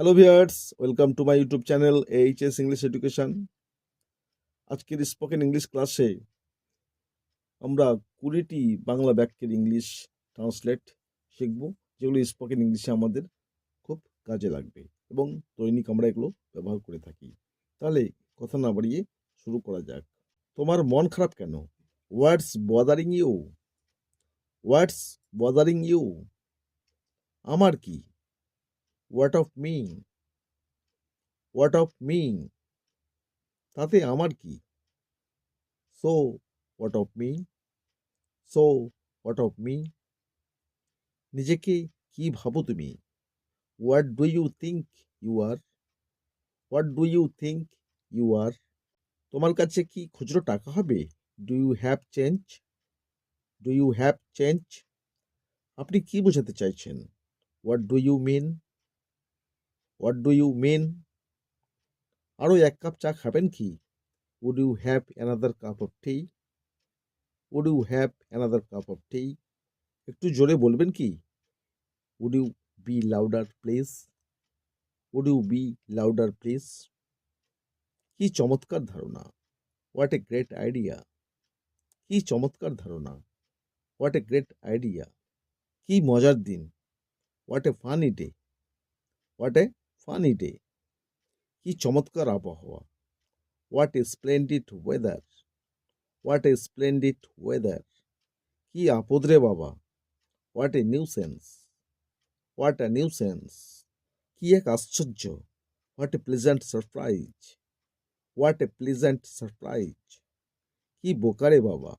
Hello viewers welcome to my YouTube channel HS English education আজকের spoken English ক্লাসে আমরা কুড়িটি বাংলা বাক্যের ইংলিশ ট্রান্সলেট শিখব, যেগুলো স্পোকেন ইংলিশে আমাদের খুব কাজে লাগবে এবং দৈনিক আমরা এগুলো ব্যবহার করে থাকি। তাহলে কথা না বাড়িয়ে শুরু করা যাক। তোমার মন খারাপ কেন? What's bothering you what's bothering you আমার কি? What of me what of me তাতে আমার কি? So what of me so what of me নিজেকে কি ভাবো তুমি? What do you think you are what do you think you are তোমার কাছে কি খুচরো টাকা হবে? Do you have change do you have change আপনি কি বোঝাতে চাইছেন? What do you mean what do you mean আরও এক কাপ চা খাবেন কি? Would you have another cup of tea would you have another cup of tea একটু জোরে বলবেন কি? Would you be louder please would you be louder please কি চমৎকার ধারণা। হোয়াট এ গ্রেট আইডিয়া কি চমৎকার ধারণা। হোয়াট এ গ্রেট আইডিয়া কি মজার দিন। What a funny day what a funny day কি চমৎকার আবহাওয়া what a splendid weather what a splendid weather কি আপদ রে বাবা what a nuisance what a nuisance কি এক আশ্চর্য what a pleasant surprise what a pleasant surprise কি বোকারে বাবা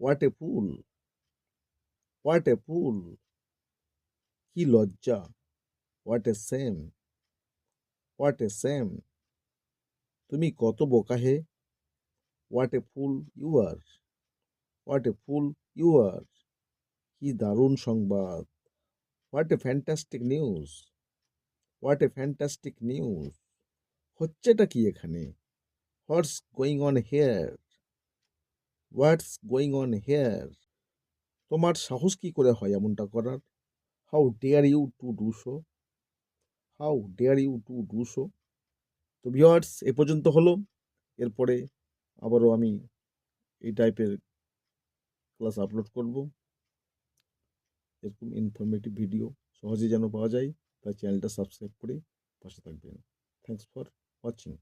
what a full what a fool কি লজ্জা what a shame what a shame তুমি কত বোকা হে? What a fool you are what a fool you are কি দারুণ সংবাদ। What a fantastic news what a fantastic news হচ্ছেটা কি এখানে? What's going on here what's going on here তোমার সাহস কি করে হয় এমনটা করার? How dare you to do so how dare you to do so so viewers এ পর্যন্ত হলো। এরপরে আবারও আমি এই টাইপের ক্লাস আপলোড করব। এরকম ইনফরমেটিভ ভিডিও সহজে যেন পাওয়া যায়, তাই চ্যানেলটা সাবস্ক্রাইব করে পাশে থাকবেন। Thanks for watching